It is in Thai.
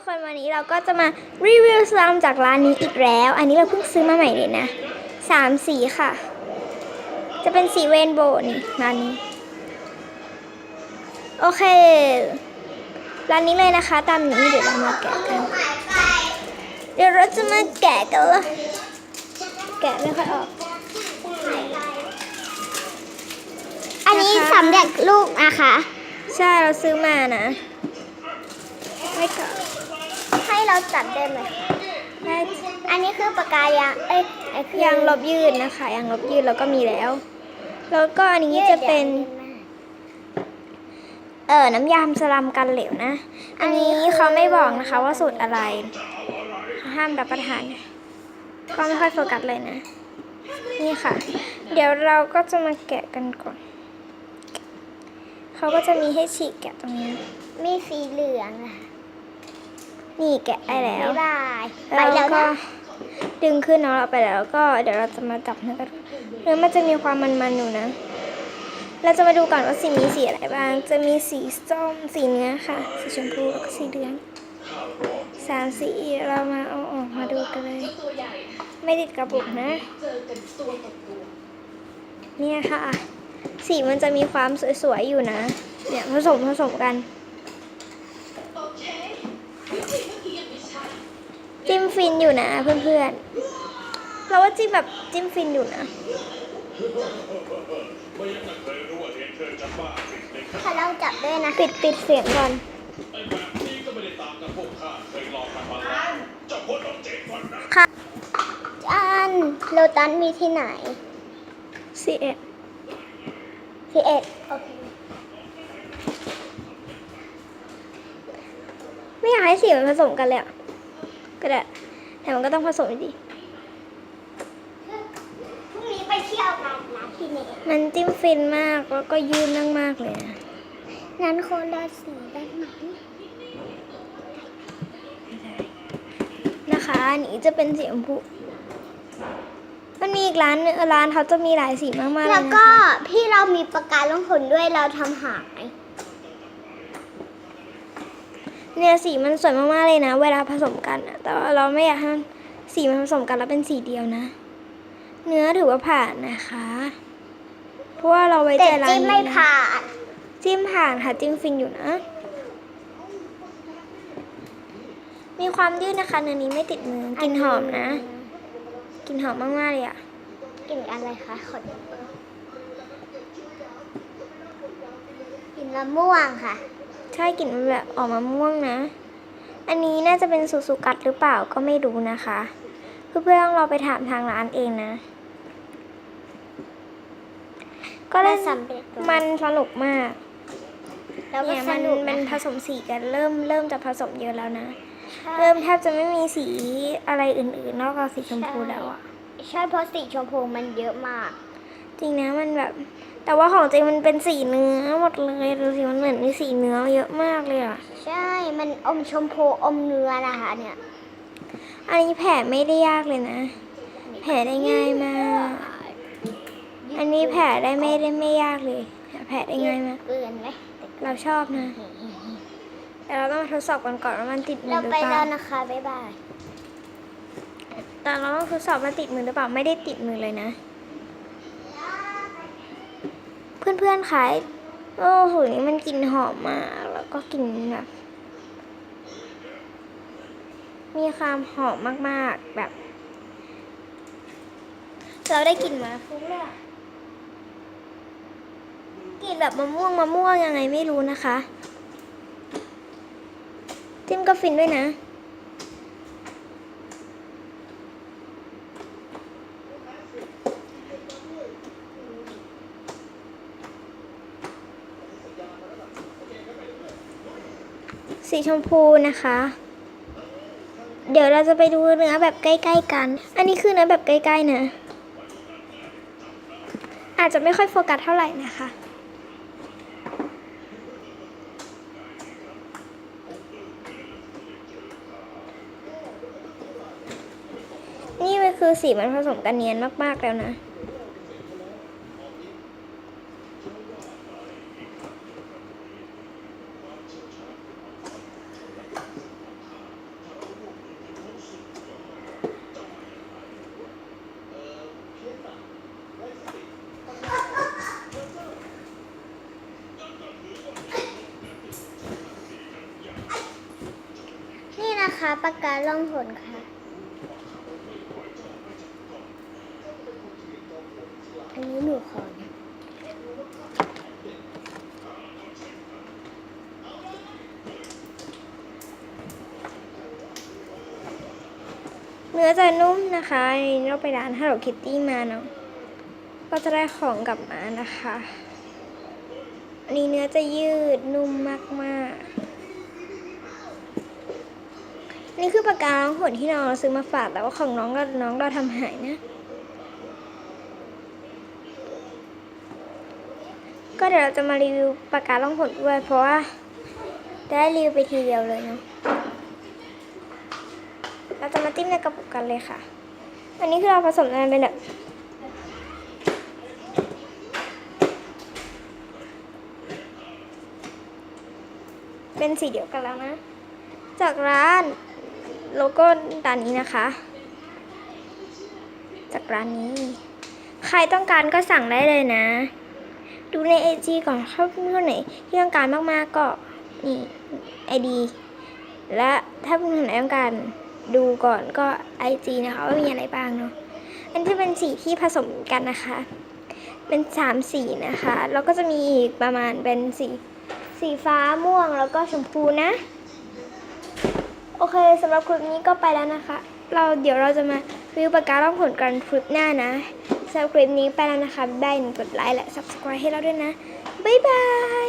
ทุกคนวันนี้เราก็จะมารีวิวสลามจากร้านนี้อีกแล้ว อันนี้เราเพิ่งซื้อมาใหม่เลยนะสามสีค่ะ จะเป็นสีเรนโบว์นี่ร้านนี้ โอเค ร้านนี้เลยนะคะ ตามนี้เดี๋ยวเรามาแกะกัน เดี๋ยวเราจะมาแกะกันเลยแกะไม่ค่อยออก อันนี้นะคะสำเร็จรูปนะคะ ใช่เราซื้อมานะไม่ก่อน ให้เราจับได้ไหมได้อันนี้คือปากกายางเอ้ยไอ้คือยางลบยืดนะคะยางลบยืดเราก็มีแล้ว แล้วก็อันนี้จะเป็น เออน้ำยาสลัมกันเหลวนะ อันนี้เขาไม่บอกนะคะว่าสูตรอะไร ห้ามรับประทาน ก็ไม่ค่อยโฟกัสเลยนะ นี่ค่ะ เดี๋ยวเราก็จะมาแกะกันก่อน เขาก็จะมีให้ฉีกแกะตรงนี้ มีสีเหลืองอะ นี่แกะได้แล้วบ๊ายบายไปแล้วแล้วก็นะดึงขึ้นเนาะเราไปแล้วก็เดี๋ยวเราจะมาจับเนื้อกันเนื้อมันจะมีความมันๆอยู่นะ เราจะมาดูก่อนว่าสีมีสีอะไรบ้าง จะมีสีส้มสีเนื้อค่ะ สีชมพูแล้วก็สีเหลืองสามสีเรามาเอาออกมาดูกันเลย ไม่ติดกระปุกนะ เนี่ยค่ะ สีมันจะมีความสวยๆอยู่นะ เนี่ยผสมผสมกัน จิ้มฟินอยู่นะเพื่อนๆ เราว่าจิ้มแบบจิ้มฟินอยู่นะถ้าเราจับด้วยนะ ปิดปิดเสียงก่อนค่ะอันโลตัสมีที่ไหนสีเอ็ดที่เอ็ดโอเคไม่อยากให้สีมันผสมกันเลยอะ ก็ได้ แต่มันก็ต้องผสมอยู่ดีพรุ่งนี้ไปเที่ยวกันนะที่นี่มันจิ้มฟินมากแล้วก็ยืดนั่งมากเลยนะนั้นคนละสีได้ไหมนะคะอันนี้จะเป็นสีชมพูมันมีอีกร้านหนึงร้านเขาจะมีหลายสีมากๆเลยแล้วนะก็คะพี่เรามีประกาลงผลด้วยเราทำหาย เนี่ยสีมันสวยมากๆเลยนะ เวลาผสมกันอะแต่ว่าเราไม่อยากให้มันสีมันผสมกันแล้วเป็นสีเดียวนะ เนื้อถือว่าผ่านนะคะ เพราะว่าเราไว้ใจแต่ร้านจิ้มนี้ไม่นะผ่านจิ้มผ่านค่ะจิ้มฟินอยู่นะ มีความยืดนะคะเนื้อนี้ไม่ติดมือกลิ่นหอมนะกลิ่นหอมมากๆเลยอะกลิ่นอะไรคะขนกลิ่นมะม่วงค่ะใช่กลิ่นมันแบบออกมาม่วงนะ อันนี้น่าจะเป็นสูสุกัดหรือเปล่าก็ไม่รู้นะคะ เพื่อนๆต้องเราไปถามทางร้านเองนะ ก็เล่นสำเร็จรูปมันสนุกมากแล้วก็เนี่ยสมันนุกมันนะผสมสีกันเริ่มเริ่มจะผสมเยอะแล้วนะใช่เริ่มแทบจะไม่มีสีอะไรอื่นๆ นอกจากสีชมพูแล้วอะใช่เพราะสีชมพูมันเยอะมาก จริงนะมันแบบ แต่ว่าของจริงมันเป็นสีเนื้อหมดเลยดูสิมันเหมือนมีสีเนื้อเยอะมากเลยอะใช่ มันอมชมพูอมเนื้อนะคะเนี่ย อันนี้แผลไม่ได้ยากเลยนะ แผลได้ง่ายมาก อันนี้แผลได้ไม่ได้ไม่ยากเลย แผลได้ง่ายมากเกินไหมเราชอบนะ แต่เราต้องมาทดสอบกันก่อนว่ามันติดมืเราอหรือไปเปแล้ล่าวนะคะบ๊ายบาย แต่เราต้องทดสอบว่าติดมือหรือเปล่าไม่ได้ติดมือเลยนะ เพื่อนๆขายโอ้โหนี่มันกลิ่นหอมมาก แล้วก็กลิ่นแบบมีความหอมมากๆแบบ เราได้กลิ่นมาฟุ้งเลยกลิ่นแบบมะม่วงมะม่วงยังไงไม่รู้นะคะ จิ้มก็ฟินด้วยนะ สีชมพูนะคะ เดี๋ยวเราจะไปดูเนื้อแบบใกล้ๆกัน อันนี้คือเนื้อแบบใกล้ๆนะ อาจจะไม่ค่อยโฟกัสเท่าไหร่นะคะนี่มันคือสีมันผสมกันเนียนมากๆแล้วนะ คะปากกาล่องหนค่ะ อันนี้หนูขอนะเนื้อจะนุ่มนะคะอันนี้เราไปร้าน Hello Kitty มาเนาะ ก็จะได้ของกลับมานะคะ อันนี้เนื้อจะยืดนุ่มมากๆ นี่คือปากกาล้างขนที่น้องเราซื้อมาฝากแต่ว่าของน้องก็น้องเราทำหายนะ ก็เดี๋ยวเราจะมารีวิวปากกาล่องหนด้วย เพราะว่าจะได้รีวิวไปทีเดียวเลยเนาะเราจะมาจิ้มในกระปุกกันเลยค่ะ อันนี้คือเราผสมกันเป็นแบบเป็นสีเดียวกันแล้วนะ จากร้าน โลโก้ร้านนี้นะคะ จากร้านนี้ ใครต้องการก็สั่งได้เลยนะ ดูในไอจีก่อนเข้าเพื่อนไหนที่ต้องการมากๆก็นี่ไอดีและถ้าเพื่อนไหนต้องการดูก่อนก็ไอจีนะคะว่ามีอะไรบ้างเนาะอันที่เป็นสีที่ผสมกันนะคะ เป็นสามสีนะคะ แล้วก็จะมีอีกประมาณเป็นสีสีฟ้าม่วงแล้วก็ชมพูนะ โอเคสำหรับคลิปนี้ก็ไปแล้วนะคะ เราเดี๋ยวเราจะมารีวิวปากกาล่องผลกันคลิปหน้านะสำหรับคลิปนี้ไปแล้วนะคะได้กดไลค์และ subscribe ให้เราด้วยนะ บ๊ายบาย